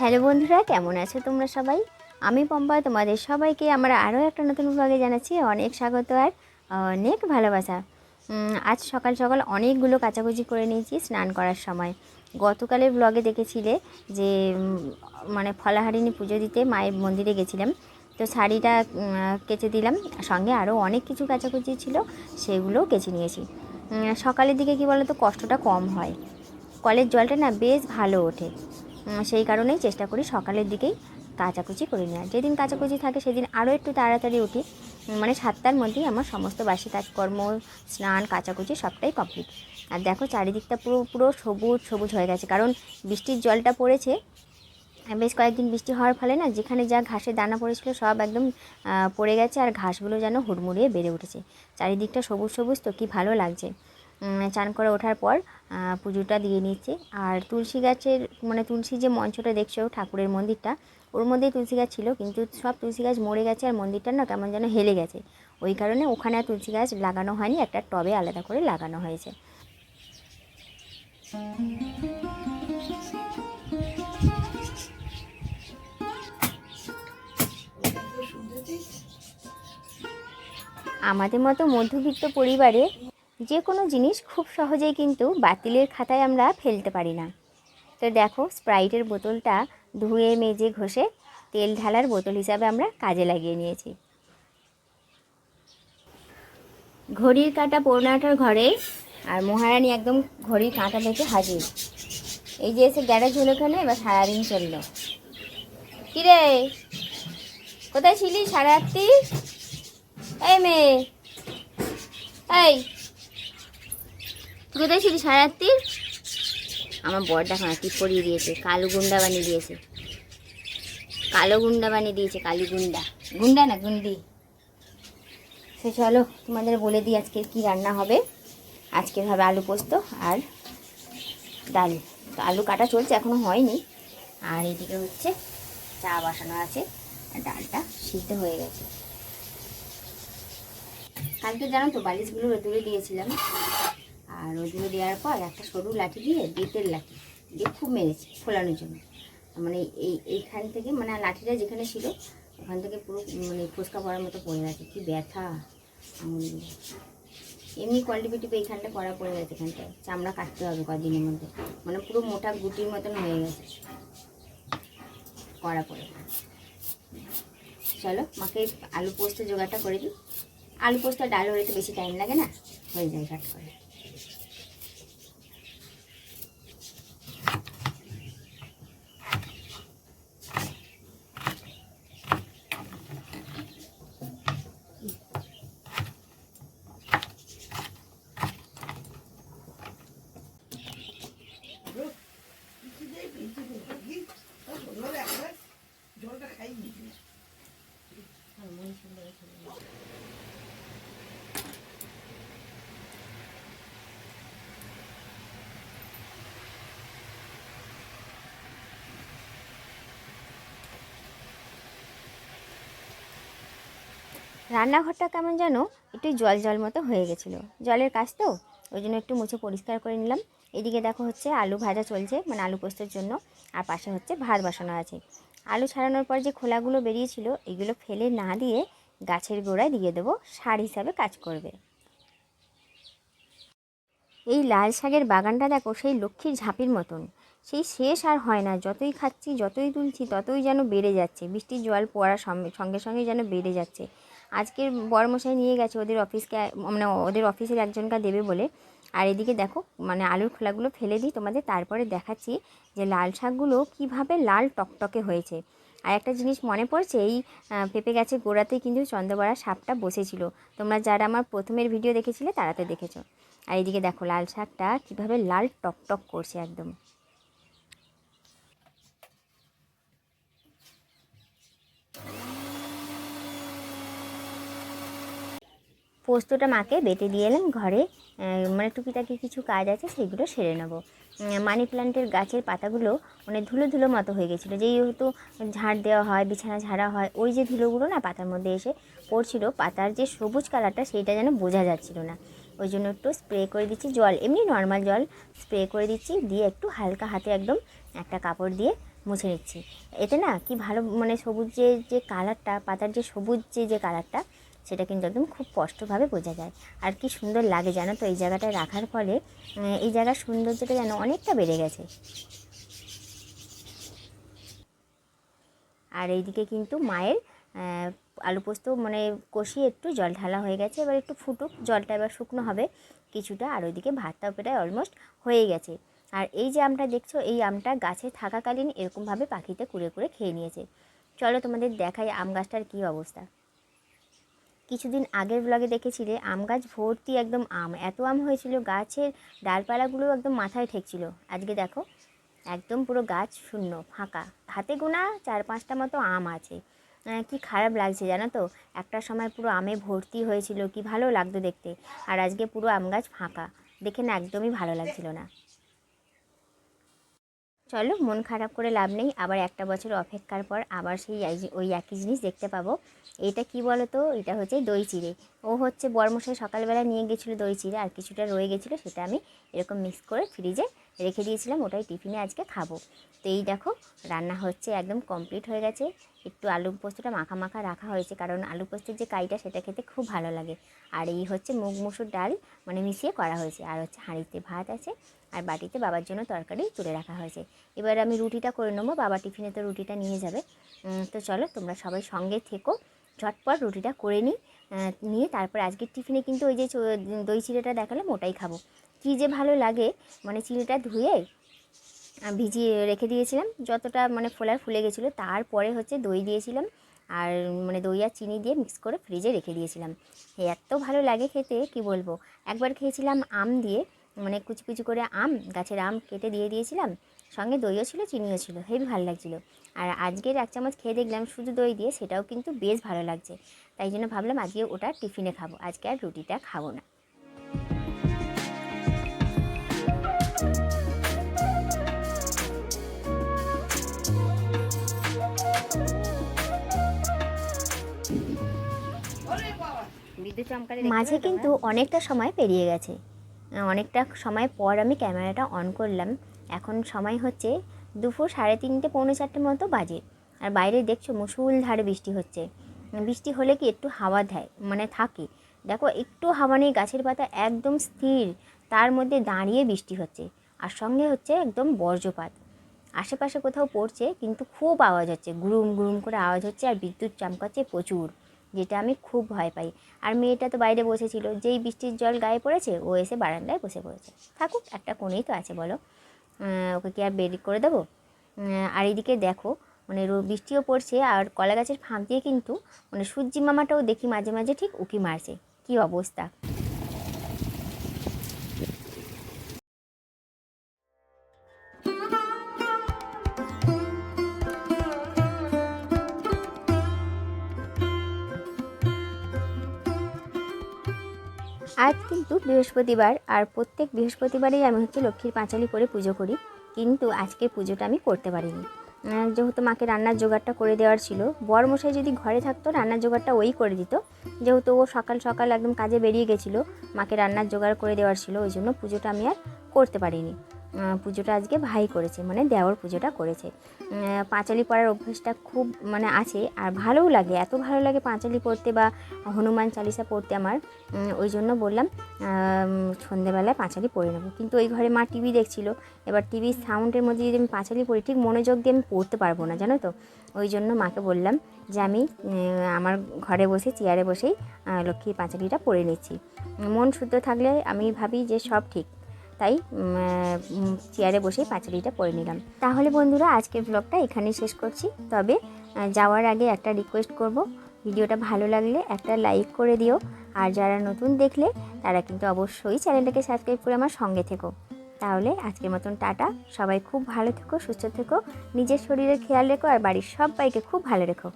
Hello বন্ধুরা, কেমন আছো তোমরা সবাই? আমি পম্পা, তোমাদের সবাইকে আমরা আরও একটা নতুন ব্লগে জানাচ্ছি অনেক স্বাগত আর অনেক ভালোবাসা। আজ সকাল সকাল অনেকগুলো কাচাকুচি করে নিয়েছি স্নান করার সময়। গতকালের ব্লগে দেখেছিলে যে মানে ফলাহারিণী পুজো দিতে মায়ের মন্দিরে গেছিলাম। তো শাড়িটা কেচে দিলাম। সঙ্গে আরও অনেক কিছু কাচাকুচি ছিল, সেগুলোও কেচে নিয়েছি। সকালের দিকে কি বলো তো কষ্টটা কম হয়। কলের জলটা না বেশ ভালো ওঠে। সেই কারণেই চেষ্টা করি সকালের দিকেই কাচাকুচি করে নেওয়ার। যেদিন কাচাকুচি থাকে সেদিন আরও একটু তাড়াতাড়ি উঠি। মানে সাতটার মধ্যেই আমার সমস্ত বাসি কাজকর্ম স্নান, কাচাকুচি সবটাই কমপ্লিট। আর দেখো চারিদিকটা পুরো পুরো সবুজ সবুজ হয়ে গেছে। কারণ বৃষ্টির জলটা পড়েছে। বেশ কয়েকদিন বৃষ্টি হওয়ার ফলে না, যেখানে যা ঘাসের দানা পড়েছিল সব একদম পড়ে গেছে। আর ঘাসগুলো যেন হুড়মুড়িয়ে বেড়ে উঠেছে। চারিদিকটা সবুজ সবুজ তো কি ভালো লাগছে। চান করে ওঠার পর পুজোটা দিয়ে নিচ্ছে। আর তুলসী গাছের মানে তুলসী যে মঞ্চটা দেখছ, ঠাকুরের মন্দিরটা, ওর মধ্যেই তুলসী গাছ ছিল, কিন্তু সব তুলসী গাছ মরে গেছে আর মন্দিরটা না কেমন যেন হেলে গেছে। ওই কারণে ওখানে আর তুলসী গাছ লাগানো হয়নি, একটা টবে আলাদা করে লাগানো হয়েছে। আমাদের মতো মধ্যবিত্ত পরিবারে যে কোনো জিনিস খুব সহজেই কিন্তু বাতিলের খাতায় আমরা ফেলতে পারি না। তো দেখো, স্প্রাইটের বোতলটা ধুয়ে মেজে ঘষে তেল ঢালার বোতল হিসাবে আমরা কাজে লাগিয়ে নিয়েছি। ঘড়ির কাঁটা পৌনাটার ঘরে আর মহারানী একদম ঘড়ির কাঁটা থেকে হাজির। এই যে এসে গ্যারেজ হলো ওখানে এবার সারাদিন চলল। কিরে? কোথায় ছিলি সাড়ে আটটি এই মেয়ে। এই তুই কোথায় ছিলি সাড়ে আটটি আমার বর দেখো টিপ পরিয়ে দিয়েছে, কালো গুন্ডা বানিয়ে দিয়েছে। কালো গুন্ডা বানিয়ে দিয়েছে, কালি গুন্ডা। গুন্ডা না, গুন্ডি। সে চলো, তোমাদের বলে দিই আজকে কি রান্না হবে। আজকের হবে আলু পোস্ত আর ডাল। তো আলু কাটা চলছে, এখনও হয়নি। আর এদিকে হচ্ছে চা বসানো আছে, আর ডালটা সিদ্ধ হয়ে গেছে। কালকে জানো তো বালিশগুলো রোদুরে দিয়েছিলাম। আর রোদুরে দেওয়ার পর একটা সরু লাঠি দিয়ে বেতের লাঠি দিয়ে খুব মেরেছে ফোলানোর জন্য। মানে এই, এইখান থেকে মানে লাঠিটা যেখানে ছিল, ওখান থেকে পুরো মানে ফুচকা পড়ার মতো পড়ে গেছে। কি ব্যথা এমনি কোয়ালিটি পিটিপে এইখানটা করা পড়ে গেছে এখানটায়। চামড়া কাটতে হবে কদিনের মধ্যে। মানে পুরো মোটা গুটির মতন হয়ে গেছে। করা পড়ে চলো, মাকে আলু পোস্ত জোগাড়টা করে দিই। আলু পোস্ত ডাল হলে তো বেশি টাইম লাগে না? হয়ে যায় কাট করে রান্নাঘরটা কেমন যেন একটু জল জল মতো হয়ে গেছিল। জলের কাজ তো, ওই জন্য একটু মুছে পরিষ্কার করে নিলাম। এদিকে দেখো হচ্ছে আলু ভাজা চলছে মানে আলু পোস্তর জন্য, আর পাশে হচ্ছে ভাত বসানো আছে। আলু ছাড়ানোর পর যে খোলাগুলো বেরিয়েছিল, এগুলো ফেলে না দিয়ে গাছের গোড়ায় দিয়ে দেবো, সার হিসাবে কাজ করবে। এই লাল শাকের বাগানটা দেখো, সেই লক্ষ্মীর ঝাঁপির মতন। সেই শেষ আর হয় না, যতই খাচ্ছি, যতই তুলছি, ততই যেন বেড়ে যাচ্ছে। বৃষ্টির জল পড়ার সঙ্গে সঙ্গে যেন বেড়ে যাচ্ছে। আজকের বড়মশাই নিয়ে গেছে ওদের অফিসকে মানে ওদের অফিসের একজনকে দেবে বলে। আর এদিকে দেখো মানে আলুর খোলাগুলো ফেলে দিই তোমাদের, তারপরে দেখাচ্ছি যে লাল শাকগুলো কীভাবে লাল টকটকে হয়েছে। আর একটা জিনিস মনে পড়ছে, এই পেঁপে গাছের গোড়াতেই কিন্তু চন্দ্রবড়া সাপটা বসেছিল। তোমরা যারা আমার প্রথমের ভিডিও দেখেছিলে তারা তো দেখেছ। আর এদিকে দেখো লাল শাকটা কীভাবে লাল টকটক করছে একদম। পোস্তটা মাকে বেটে দিয়ে এলাম ঘরে। মানে টুকিটাকি কিছু কাজ আছে সেগুলো সেরে নেব। মানি প্ল্যান্টের গাছের পাতাগুলো মানে ধুলো ধুলো মতো হয়ে গেছিল। যেই হয়তো ঝাড় দেওয়া হয়, বিছানা ঝাড়া হয়, ওই যে ধুলোগুলো না পাতার মধ্যে এসে পড়ছিল, পাতার যে সবুজ কালারটা সেইটা যেন বোঝা যাচ্ছিল না। ওই জন্য একটু স্প্রে করে দিচ্ছি জল, এমনি নর্মাল জল স্প্রে করে দিচ্ছি, দিয়ে একটু হালকা হাতে একদম একটা কাপড় দিয়ে মুছে নিচ্ছি। এতে না কি ভালো মানে সবুজ যে যে কালারটা, পাতার যে সবুজ যে যে কালারটা সেটা কিন্তু একদম খুব স্পষ্টভাবে বোঝা যায়। আর কি সুন্দর লাগে জানো তো এই জায়গাটায় রাখার ফলে এই জায়গার সৌন্দর্যটা যেন অনেকটা বেড়ে গেছে। আর এইদিকে কিন্তু মায়ের আলু পোস্ত মানে কষিয়ে একটু জল ঢালা হয়ে গেছে, এবার একটু ফুটুক, জলটা এবার শুকনো হবে কিছুটা, আর ওইদিকে ভাতটাও প্রায় অলমোস্ট হয়ে গেছে। আর এই যে আমটা দেখছ, এই আমটা গাছে থাকাকালীন এরকমভাবে পাখিতে কুড়ে কুড়ে খেয়ে নিয়েছে। চলো তোমাদের দেখাই আম গাছটার কী অবস্থা। কিছুদিন আগের ব্লগে দেখেছিলে আম গাছ ভর্তি একদম আম। এত আম হয়েছিল, গাছের ডালপালাগুলো একদম মাথায় ঠেকছিল। আজকে দেখো, একদম পুরো গাছ শূন্য, ফাঁকা। হাতে গোনা চার পাঁচটা মতো আম আছে। কি খারাপ লাগছে জানো তো? একটা সময় পুরো আমে ভর্তি হয়েছিল, কি ভালো লাগতো দেখতে। আর আজকে পুরো আম গাছ ফাঁকা। দেখে না একদমই ভালো লাগছিল না। চলো, মন খারাপ করে লাভ নেই। আবার একটা বছর অপেক্ষার পর আবার সেই ওই একই জিনিস দেখতে পাবো। এটা কি বলো তো এটা হচ্ছে দই চিড়ে। ও হচ্ছে বরমশাই সকালবেলা নিয়ে গেছিল দই চিড়ে, আর কিছুটা রয়ে গেছিল সেটা আমি এরকম মিক্স করে ফ্রিজে রেখে দিয়েছিলাম। ওটাই টিফিনে আজকে খাব। তো এই দেখো, রান্না হচ্ছে একদম কমপ্লিট হয়ে গেছে। একটু আলু পোস্তটা মাখা মাখা রাখা হয়েছে, কারণ আলু পোস্তের যে কাইটা সেটা খেতে খুব ভালো লাগে। আর এই হচ্ছে মুগ মুসুর ডাল মানে মিশিয়ে করা হয়েছে। আর হচ্ছে হাঁড়িতে ভাত আছে। আর বাটিতে বাবার জন্য তরকারি তুলে রাখা হয়েছে। এবার আমি রুটিটা করে নেব, বাবা টিফিনে তো রুটিটা নিয়ে যাবে। তো চলো তোমরা সবাই সঙ্গে থেকো, ঝটপট রুটিটা করে নিই। নিয়ে তারপর আজকের টিফিনে কিন্তু ওই যে দই চিড়েটা দেখালাম, ওটাই খাব। কী যে ভালো লাগে মানে চিড়েটা ধুয়ে ভিজিয়ে রেখে দিয়েছিলাম, যতটা মানে ফোলার ফুলে গেছিল, তারপরে হচ্ছে দই দিয়েছিলাম। আর মানে দই আর চিনি দিয়ে মিক্স করে ফ্রিজে রেখে দিয়েছিলাম। এত ভালো লাগে খেতে, কি বলব? একবার খেয়েছিলাম আম দিয়ে মানে কুচি কুচি করে আম গাছের আম কেটে দিয়ে দিয়েছিলাম। সঙ্গে দইও ছিল চিনিও ছিল হেবি ভালো লাগছিল। আর আজকের এক চামচ খেয়ে দেখলাম শুধু দই দিয়ে সেটাও কিন্তু বেশ ভালো লাগছে। তাই জন্য ভাবলাম আজকে ওটা টিফিনে খাব আজকে আর রুটিটা খাব না। মাঝে কিন্তু অনেকটা সময় পেরিয়ে গেছে। অনেকটা সময় পর আমি ক্যামেরাটা অন করলাম। এখন সময় হচ্ছে দুপুর সাড়ে তিনটে, পৌনে চারটে মতো বাজে। আর বাইরে দেখছ মুসুলধারে বৃষ্টি হচ্ছে। বৃষ্টি হলে কি একটু হাওয়া দেয় মানে থাকে। দেখো, একটু হাওয়া নেই, গাছের পাতা একদম স্থির, তার মধ্যে দাঁড়িয়ে বৃষ্টি হচ্ছে। আর সঙ্গে হচ্ছে একদম বর্জ্যপাত আশেপাশে কোথাও পড়ছে, কিন্তু খুব আওয়াজ হচ্ছে, গুরুম গুরুম করে আওয়াজ হচ্ছে আর বিদ্যুৎ চমকাচ্ছে প্রচুর। যেটা আমি খুব ভয় পাই। আর মেয়েটা তো বাইরে বসেছিল, যেই বৃষ্টির জল গায়ে পড়েছে, ও এসে বারান্দায় বসে পড়েছে। থাকুক, একটা কোণেই তো আছে বলো। ওকে কি আর বের করে দেবো? আর এদিকে দেখো মানে বৃষ্টিও পড়ছে, আর কলা গাছের ফাঁক দিয়ে কিন্তু মানে সূর্যি মামাটাও দেখি মাঝে মাঝে ঠিক উকি মারছে। কি অবস্থা? আজ কিন্তু বৃহস্পতিবার আর প্রত্যেক বৃহস্পতিবারেই আমি হচ্ছে লক্ষ্মীর পাঁচালি করে পুজো করি। কিন্তু আজকে পুজোটা আমি করতে পারিনি। যেহেতু মাকে রান্নার জোগাড়টা করে দেওয়ার ছিল বর মশাই যদি ঘরে থাকতো, রান্নার জোগাড়টা ওই করে দিত। যেহেতু ও সকাল সকাল একদম কাজে বেরিয়ে গেছিল, মাকে রান্নার জোগাড় করে দেওয়ার ছিল, ওই জন্য পুজোটা আমি আর করতে পারিনি। পুজোটা আজকে ভাই করেছে মানে দেওয়ার পুজোটা করেছে। পাঁচালি পড়ার অভ্যাসটা খুব মানে আছে, আর ভালোও লাগে, এত ভালো লাগে পাঁচালি পড়তে বা হনুমান চালিসা পড়তে আমার। ওই জন্য বললাম সন্ধেবেলায় পাঁচালি পড়ে নেব। কিন্তু ওই ঘরে মা টিভি দেখছিল, এবার টিভির সাউন্ডের মধ্যে যদি আমি পাঁচালি পড়ি, ঠিক মনোযোগ দিয়ে আমি পড়তে পারব না, জানো তো? ওই জন্য মাকে বললাম যে আমি আমার ঘরে বসে, চেয়ারে বসেই লক্ষ্মীর পাঁচালিটা পড়ে নিচ্ছি। মন শুদ্ধ থাকলে আমি ভাবি যে সব ঠিক। তাই চেয়ারে বসেই পাঁচালিটা পরে নিলাম। তাহলে বন্ধুরা, আজকের ব্লগটা এখানেই শেষ করছি। তবে যাওয়ার আগে একটা রিকোয়েস্ট করব। ভিডিওটা ভালো লাগলে একটা লাইক করে দিও। আর যারা নতুন দেখলে, তারা কিন্তু অবশ্যই চ্যানেলটাকে সাবস্ক্রাইব করে আমার সঙ্গে থেকো। তাহলে, আজকের মতন টাটা। সবাই খুব ভালো থেকো, সুস্থ থেকো। নিজের শরীরের খেয়াল রেখো আর বাড়ির সবাইকে খুব ভালো রেখো।